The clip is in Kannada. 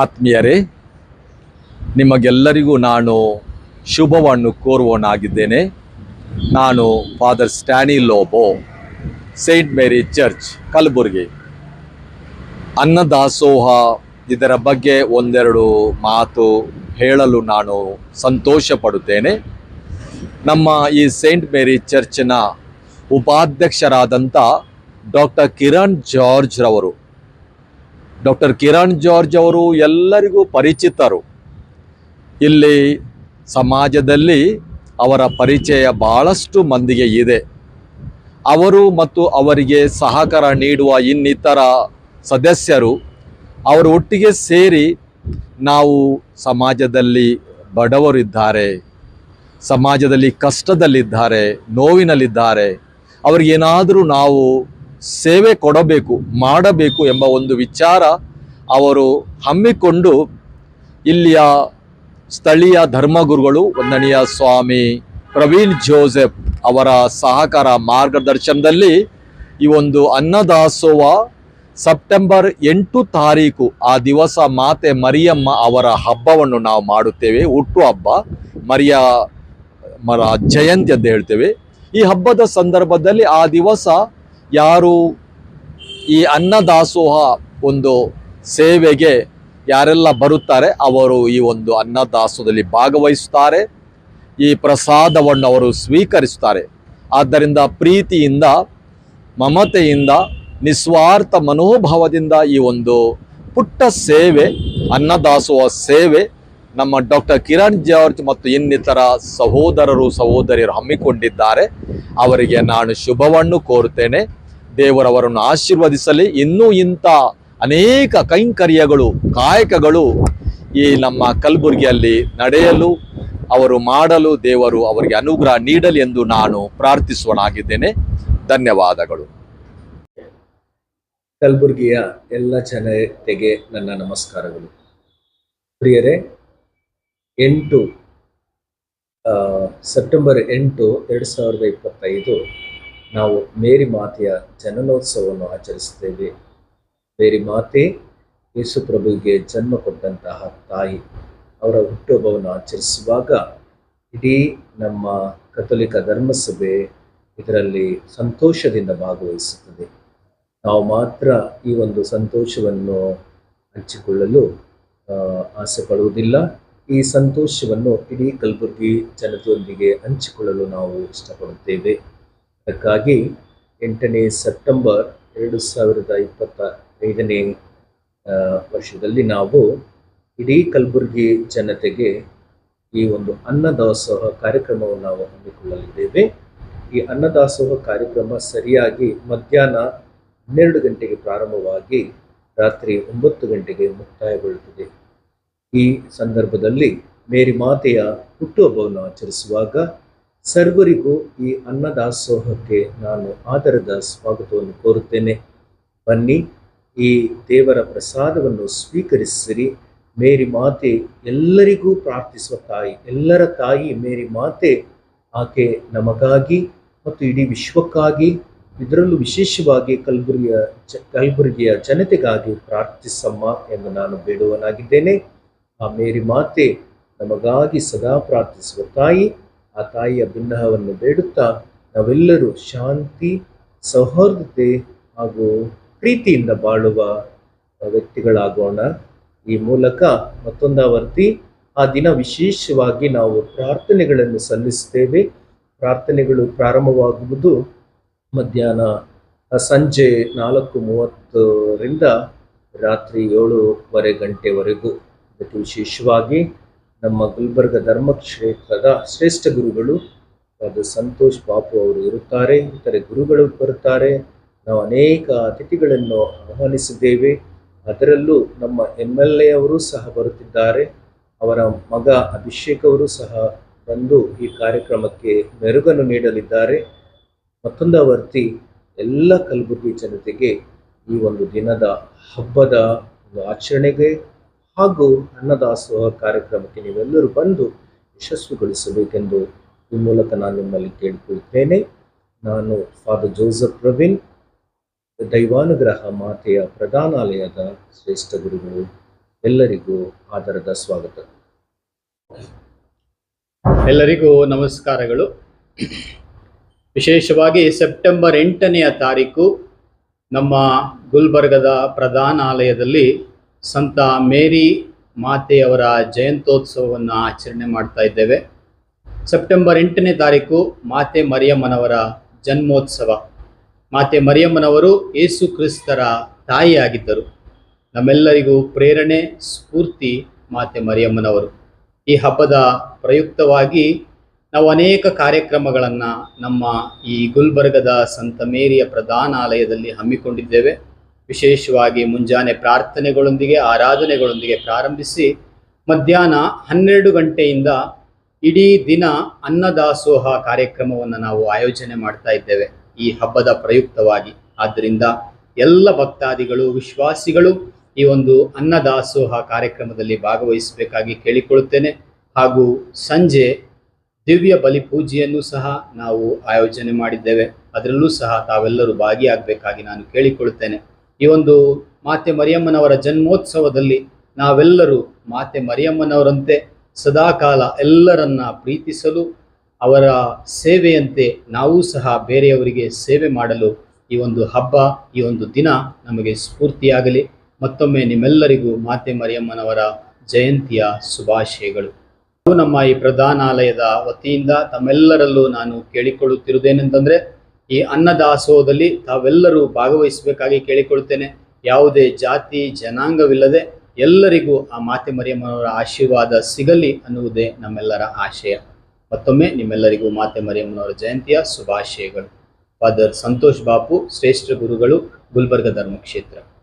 ಆತ್ಮೀಯರೇ, ನಿಮಗೆಲ್ಲರಿಗೂ ನಾನು ಶುಭವನ್ನು ಕೋರುವನಾಗಿದ್ದೇನೆ ನಾನು father Stany Lobo saint Mary church Kalaburagi. ಅನ್ನದಾಸೋಹ, ಇದರ ಬಗ್ಗೆ ಒಂದೆರಡು ಮಾತು ಹೇಳಲು ನಾನು ಸಂತೋಷ ಪಡುತ್ತೇನೆ ನಮ್ಮ ಈ ಸೇಂಟ್ ಮೇರಿ ಚರ್ಚ್ನ ಉಪಾಧ್ಯಕ್ಷರಾದಂಥ ಡಾಕ್ಟರ್ ಕಿರಣ್ ಜಾರ್ಜ್ ರವರು ಡಾಕ್ಟರ್ ಕಿರಣ್ ಜಾರ್ಜ್ ಅವರು ಎಲ್ಲರಿಗೂ ಪರಿಚಿತರು. ಇಲ್ಲಿ ಸಮಾಜದಲ್ಲಿ ಅವರ ಪರಿಚಯ ಬಹಳಷ್ಟು ಮಂದಿಗೆ ಇದೆ. ಅವರು ಮತ್ತು ಅವರಿಗೆ ಸಹಕಾರ ನೀಡುವ ಇನ್ನಿತರ ಸದಸ್ಯರು, ಅವರು ಒಟ್ಟಿಗೆ ಸೇರಿ ನಾವು ಸಮಾಜದಲ್ಲಿ ಬಡವರಿದ್ದಾರೆ, ಸಮಾಜದಲ್ಲಿ ಕಷ್ಟದಲ್ಲಿದ್ದಾರೆ, ನೋವಿನಲ್ಲಿದ್ದಾರೆ. ಅವರಿಗೇನಾದರೂ ನಾವು ಸೇವೆ ಕೊಡಬೇಕು, ಮಾಡಬೇಕು ಎಂಬ ಒಂದು ವಿಚಾರ ಅವರು ಹಮ್ಮಿಕೊಂಡು ಇಲ್ಲಿಯ ಸ್ಥಳೀಯ ಧರ್ಮಗುರುಗಳು ವಂದನೀಯ ಸ್ವಾಮಿ ಪ್ರವೀಣ್ ಜೋಸೆಫ್ ಅವರ ಸಹಕಾರ ಮಾರ್ಗದರ್ಶನದಲ್ಲಿ ಈ ಒಂದು ಅನ್ನದಾಸೋಹ ಸೆಪ್ಟೆಂಬರ್ ಎಂಟು ತಾರೀಕು ಆ ದಿವಸ ಮಾತೆ ಮರಿಯಮ್ಮ ಅವರ ಹಬ್ಬವನ್ನು ನಾವು ಮಾಡುತ್ತೇವೆ. ಹುಟ್ಟು ಹಬ್ಬ. ಮರಿಯ ಮರ ಜಯಂತಿ ಅಂತ ಹೇಳ್ತೇವೆ. ಈ ಹಬ್ಬದ ಸಂದರ್ಭದಲ್ಲಿ ಆ ದಿವಸ ಯಾರು ಈ ಅನ್ನದಾಸೋಹ ಒಂದು ಸೇವೆಗೆ ಯಾರೆಲ್ಲ ಬರುತ್ತಾರೆ, ಅವರು ಈ ಒಂದು ಅನ್ನದಾಸೋಹದಲ್ಲಿ ಭಾಗವಹಿಸುತ್ತಾರೆ. ಈ ಪ್ರಸಾದವನ್ನು ಅವರು ಸ್ವೀಕರಿಸುತ್ತಾರೆ. ಆದ್ದರಿಂದ ಪ್ರೀತಿಯಿಂದ, ಮಮತೆಯಿಂದ, ನಿಸ್ವಾರ್ಥ ಮನೋಭಾವದಿಂದ ಈ ಒಂದು ಪುಟ್ಟ ಸೇವೆ, ಅನ್ನದಾಸೋಹ ಸೇವೆ ನಮ್ಮ ಡಾಕ್ಟರ್ ಕಿರಣ್ ಜಾರ್ಜ್ ಮತ್ತು ಇನ್ನಿತರ ಸಹೋದರರು, ಸಹೋದರಿಯರು ಹಮ್ಮಿಕೊಂಡಿದ್ದಾರೆ. ಅವರಿಗೆ ನಾನು ಶುಭವನ್ನು ಕೋರುತ್ತೇನೆ. ದೇವರವರನ್ನು ಆಶೀರ್ವದಿಸಲಿ. ಇನ್ನೂ ಇಂಥ ಅನೇಕ ಕೈಂಕರ್ಯಗಳು, ಕಾಯಕಗಳು ಈ ನಮ್ಮ ಕಲಬುರಗಿಯಲ್ಲಿ ನಡೆಯಲು, ಅವರು ಮಾಡಲು ದೇವರು ಅವರಿಗೆ ಅನುಗ್ರಹ ನೀಡಲಿ ಎಂದು ನಾನು ಪ್ರಾರ್ಥಿಸುವನಾಗಿದ್ದೇನೆ. ಧನ್ಯವಾದಗಳು. ಕಲಬುರಗಿಯ ಎಲ್ಲ ಜನತೆಗೆ ನನ್ನ ನಮಸ್ಕಾರಗಳು. ಪ್ರಿಯರೇ ಎಂಟು ಸೆಪ್ಟೆಂಬರ್ ಎಂಟು ಎರಡು ಸಾವಿರದ ಇಪ್ಪತ್ತೈದು ನಾವು ಮೇರಿ ಮಾತೆಯ ಜನನೋತ್ಸವವನ್ನು ಆಚರಿಸುತ್ತೇವೆ. ಮೇರಿ ಮಾತೆ ಯೇಸು ಪ್ರಭುವಿಗೆ ಜನ್ಮ ಕೊಟ್ಟಂತಹ ತಾಯಿ ಅವರ ಹುಟ್ಟುಹಬ್ಬವನ್ನು ಆಚರಿಸುವಾಗ ಇಡೀ ನಮ್ಮ ಕಥೋಲಿಕ ಧರ್ಮಸಭೆ ಇದರಲ್ಲಿ ಸಂತೋಷದಿಂದ ಭಾಗವಹಿಸುತ್ತದೆ. ನಾವು ಮಾತ್ರ ಈ ಒಂದು ಸಂತೋಷವನ್ನು ಹಂಚಿಕೊಳ್ಳಲು ಆಸೆ ಪಡುವುದಿಲ್ಲ. ಈ ಸಂತೋಷವನ್ನು ಇಡೀ ಕಲಬುರಗಿ ಜನತೆಯೊಂದಿಗೆ ಹಂಚಿಕೊಳ್ಳಲು ನಾವು ಇಷ್ಟಪಡುತ್ತೇವೆ. ಅದಕ್ಕಾಗಿ ಎಂಟನೇ ಸೆಪ್ಟೆಂಬರ್ ಎರಡು ಸಾವಿರದ ಇಪ್ಪತ್ತ ಐದನೇ ವರ್ಷದಲ್ಲಿ ನಾವು ಇಡೀ ಕಲಬುರಗಿ ಜನತೆಗೆ ಈ ಒಂದು ಅನ್ನದಾಸೋಹ ಕಾರ್ಯಕ್ರಮವನ್ನು ನಾವು ಹಮ್ಮಿಕೊಳ್ಳಲಿದ್ದೇವೆ. ಈ ಅನ್ನದಾಸೋಹ ಕಾರ್ಯಕ್ರಮ ಸರಿಯಾಗಿ ಮಧ್ಯಾಹ್ನ ಹನ್ನೆರಡು ಗಂಟೆಗೆ ಪ್ರಾರಂಭವಾಗಿ ರಾತ್ರಿ ಒಂಬತ್ತು ಗಂಟೆಗೆ ಮುಕ್ತಾಯಗೊಳ್ಳುತ್ತದೆ. ಈ ಸಂದರ್ಭದಲ್ಲಿ ಮೇರಿ ಮಾತೆಯ ಹುಟ್ಟುಹಬ್ಬವನ್ನು ಆಚರಿಸುವಾಗ ಸರ್ವರಿಗೂ ಈ ಅನ್ನದಾಸೋಹಕ್ಕೆ ನಾನು ಆದರದ ಸ್ವಾಗತವನ್ನು ಕೋರುತ್ತೇನೆ. ಬನ್ನಿ, ಈ ದೇವರ ಪ್ರಸಾದವನ್ನು ಸ್ವೀಕರಿಸಿರಿ. ಮೇರಿ ಮಾತೆ ಎಲ್ಲರಿಗೂ ಪ್ರಾರ್ಥಿಸುವ ತಾಯಿ, ಎಲ್ಲರ ತಾಯಿ ಮೇರಿ ಮಾತೆ, ಆಕೆ ನಮಗಾಗಿ ಮತ್ತು ಇಡೀ ವಿಶ್ವಕ್ಕಾಗಿ, ಇದರಲ್ಲೂ ವಿಶೇಷವಾಗಿ ಕಲಬುರಗಿಯ ಕಲಬುರಗಿಯ ಜನತೆಗಾಗಿ ಪ್ರಾರ್ಥಿಸಮ್ಮ ಎಂದು ನಾನು ಬೇಡುವನಾಗಿದ್ದೇನೆ. ಆ ಮೇರಿ ಮಾತೆ ನಮಗಾಗಿ ಸದಾ ಪ್ರಾರ್ಥಿಸುವ ತಾಯಿ, ಆ ತಾಯಿಯ ಬಿನ್ನಹವನ್ನು ಬೇಡುತ್ತಾ ನಾವೆಲ್ಲರೂ ಶಾಂತಿ, ಸೌಹಾರ್ದತೆ ಹಾಗೂ ಪ್ರೀತಿಯಿಂದ ಬಾಳುವ ವ್ಯಕ್ತಿಗಳಾಗೋಣ. ಈ ಮೂಲಕ ಮತ್ತೊಂದಾವರ್ತಿ ಆ ದಿನ ವಿಶೇಷವಾಗಿ ನಾವು ಪ್ರಾರ್ಥನೆಗಳನ್ನು ಸಲ್ಲಿಸುತ್ತೇವೆ. ಪ್ರಾರ್ಥನೆಗಳು ಪ್ರಾರಂಭವಾಗುವುದು ಮಧ್ಯಾಹ್ನ ಸಂಜೆ ನಾಲ್ಕು ಮೂವತ್ತರಿಂದ ರಾತ್ರಿ ಏಳೂವರೆ ಗಂಟೆವರೆಗೂ. ಇದಕ್ಕೆ ವಿಶೇಷವಾಗಿ ನಮ್ಮ ಗುಲ್ಬರ್ಗ ಧರ್ಮಕ್ಷೇತ್ರದ ಶ್ರೇಷ್ಠ ಗುರುಗಳು ಅದು ಸಂತೋಷ್ ಬಾಪು ಅವರು ಇರುತ್ತಾರೆ, ಇತರೆ ಗುರುಗಳು ಬರುತ್ತಾರೆ. ನಾವು ಅನೇಕ ಅತಿಥಿಗಳನ್ನು ಆಹ್ವಾನಿಸಿದ್ದೇವೆ. ಅದರಲ್ಲೂ ನಮ್ಮ ಎಂ ಎಲ್ ಅವರು ಸಹ ಬರುತ್ತಿದ್ದಾರೆ. ಅವರ ಮಗ ಅಭಿಷೇಕ್ ಅವರು ಸಹ ಬಂದು ಈ ಕಾರ್ಯಕ್ರಮಕ್ಕೆ ಮೆರುಗನ್ನು ನೀಡಲಿದ್ದಾರೆ. ಮತ್ತೊಂದು ಮತ್ತೊಂದಾವರ್ತಿ ಎಲ್ಲ ಕಲಬುರಗಿ ಜನತೆಗೆ ಈ ಒಂದು ದಿನದ ಹಬ್ಬದ ಒಂದು ಆಚರಣೆಗೆ ಹಾಗೂ ಅನ್ನದಾಸೋಹ ಕಾರ್ಯಕ್ರಮಕ್ಕೆ ನೀವೆಲ್ಲರೂ ಬಂದು ಯಶಸ್ವಿಗೊಳಿಸಬೇಕೆಂದು ಈ ಮೂಲಕ ನಾನು ನಿಮ್ಮಲ್ಲಿ ಕೇಳಿಕೊಳ್ಳುತ್ತೇನೆ. ನಾನು ಫಾದರ್ ಜೋಸಫ್ ಪ್ರವೀಣ್ ದೈವಾನುಗ್ರಹ ಮಾತೆಯ ಪ್ರಧಾನಾಲಯದ ಶ್ರೇಷ್ಠ ಗುರುಗಳು, ಎಲ್ಲರಿಗೂ ಆಧಾರದ ಸ್ವಾಗತ. ಎಲ್ಲರಿಗೂ ನಮಸ್ಕಾರಗಳು. ವಿಶೇಷವಾಗಿ ಸೆಪ್ಟೆಂಬರ್ ಎಂಟನೆಯ ತಾರೀಕು ನಮ್ಮ ಗುಲ್ಬರ್ಗದ ಪ್ರಧಾನಾಲಯದಲ್ಲಿ ಸಂತ ಮೇರಿ ಮಾತೆಯವರ ಜಯಂತ್ಯೋತ್ಸವವನ್ನು ಆಚರಣೆ ಮಾಡ್ತಾ ಇದ್ದೇವೆ. ಸೆಪ್ಟೆಂಬರ್ ಎಂಟನೇ ತಾರೀಕು ಮಾತೆ ಮರಿಯಮ್ಮನವರ ಜನ್ಮೋತ್ಸವ. ಮಾತೆ ಮರಿಯಮ್ಮನವರು ಯೇಸು ಕ್ರಿಸ್ತರ ತಾಯಿಯಾಗಿದ್ದರು. ನಮ್ಮೆಲ್ಲರಿಗೂ ಪ್ರೇರಣೆ, ಸ್ಫೂರ್ತಿ ಮಾತೆ ಮರಿಯಮ್ಮನವರು. ಈ ಹಬ್ಬದ ಪ್ರಯುಕ್ತವಾಗಿ ನಾವು ಅನೇಕ ಕಾರ್ಯಕ್ರಮಗಳನ್ನು ನಮ್ಮ ಈ ಗುಲ್ಬರ್ಗದ ಸಂತ ಮೇರಿಯ ಪ್ರಧಾನಾಲಯದಲ್ಲಿ ಹಮ್ಮಿಕೊಂಡಿದ್ದೇವೆ. ವಿಶೇಷವಾಗಿ ಮುಂಜಾನೆ ಪ್ರಾರ್ಥನೆಗಳೊಂದಿಗೆ, ಆರಾಧನೆಗಳೊಂದಿಗೆ ಪ್ರಾರಂಭಿಸಿ, ಮಧ್ಯಾಹ್ನ ಹನ್ನೆರಡು ಗಂಟೆಯಿಂದ ಇಡೀ ದಿನ ಅನ್ನದಾಸೋಹ ಕಾರ್ಯಕ್ರಮವನ್ನು ನಾವು ಆಯೋಜನೆ ಮಾಡ್ತಾ ಇದ್ದೇವೆ. ಈ ಹಬ್ಬದ ಪ್ರಯುಕ್ತವಾಗಿ. ಆದ್ದರಿಂದ ಎಲ್ಲ ಭಕ್ತಾದಿಗಳು, ವಿಶ್ವಾಸಿಗಳು ಈ ಒಂದು ಅನ್ನದಾಸೋಹ ಕಾರ್ಯಕ್ರಮದಲ್ಲಿ ಭಾಗವಹಿಸಬೇಕಾಗಿ ಕೇಳಿಕೊಳ್ಳುತ್ತೇನೆ. ಹಾಗೂ ಸಂಜೆ ದಿವ್ಯ ಬಲಿ ಪೂಜೆಯನ್ನು ಸಹ ನಾವು ಆಯೋಜನೆ ಮಾಡಿದ್ದೇವೆ. ಅದರಲ್ಲೂ ಸಹ ತಾವೆಲ್ಲರೂ ಭಾಗಿಯಾಗಬೇಕಾಗಿ ನಾನು ಕೇಳಿಕೊಳ್ಳುತ್ತೇನೆ. ಈ ಒಂದು ಮಾತೆ ಮರಿಯಮ್ಮನವರ ಜನ್ಮೋತ್ಸವದಲ್ಲಿ ನಾವೆಲ್ಲರೂ ಮಾತೆ ಮರಿಯಮ್ಮನವರಂತೆ ಸದಾಕಾಲ ಎಲ್ಲರನ್ನ ಪ್ರೀತಿಸಲು, ಅವರ ಸೇವೆಯಂತೆ ನಾವು ಸಹ ಬೇರೆಯವರಿಗೆ ಸೇವೆ ಮಾಡಲು ಈ ಒಂದು ಹಬ್ಬ, ಈ ಒಂದು ದಿನ ನಮಗೆ ಸ್ಫೂರ್ತಿಯಾಗಲಿ. ಮತ್ತೊಮ್ಮೆ ನಿಮ್ಮೆಲ್ಲರಿಗೂ ಮಾತೆ ಮರಿಯಮ್ಮನವರ ಜಯಂತಿಯ ಶುಭಾಶಯಗಳು. ನಮ್ಮ ಈ ಪ್ರಧಾನಾಲಯದ ವತಿಯಿಂದ ತಮ್ಮೆಲ್ಲರಲ್ಲೂ ನಾನು ಕೇಳಿಕೊಳ್ಳುತ್ತಿರುವುದೇನೆಂತಂದ್ರೆ ಈ ಅನ್ನದಾಸೋಹದಲ್ಲಿ ತಾವೆಲ್ಲರೂ ಭಾಗವಹಿಸಬೇಕಾಗಿ ಕೇಳಿಕೊಳ್ಳುತ್ತೇನೆ ಯಾವುದೇ ಜಾತಿ, ಜನಾಂಗವಿಲ್ಲದೆ ಎಲ್ಲರಿಗೂ ಆ ಮಾತೆ ಮರಿಯಮ್ಮನವರ ಆಶೀರ್ವಾದ ಸಿಗಲಿ ಅನ್ನುವುದೇ ನಮ್ಮೆಲ್ಲರ ಆಶಯ. ಮತ್ತೊಮ್ಮೆ ನಿಮ್ಮೆಲ್ಲರಿಗೂ ಮಾತೆ ಮರಿಯಮ್ಮನವರ ಜಯಂತಿಯ ಶುಭಾಶಯಗಳು. ಫಾದರ್ ಸಂತೋಷ್ ಬಾಪು, ಶ್ರೇಷ್ಠ ಗುರುಗಳು, ಗುಲ್ಬರ್ಗ ಧರ್ಮಕ್ಷೇತ್ರ.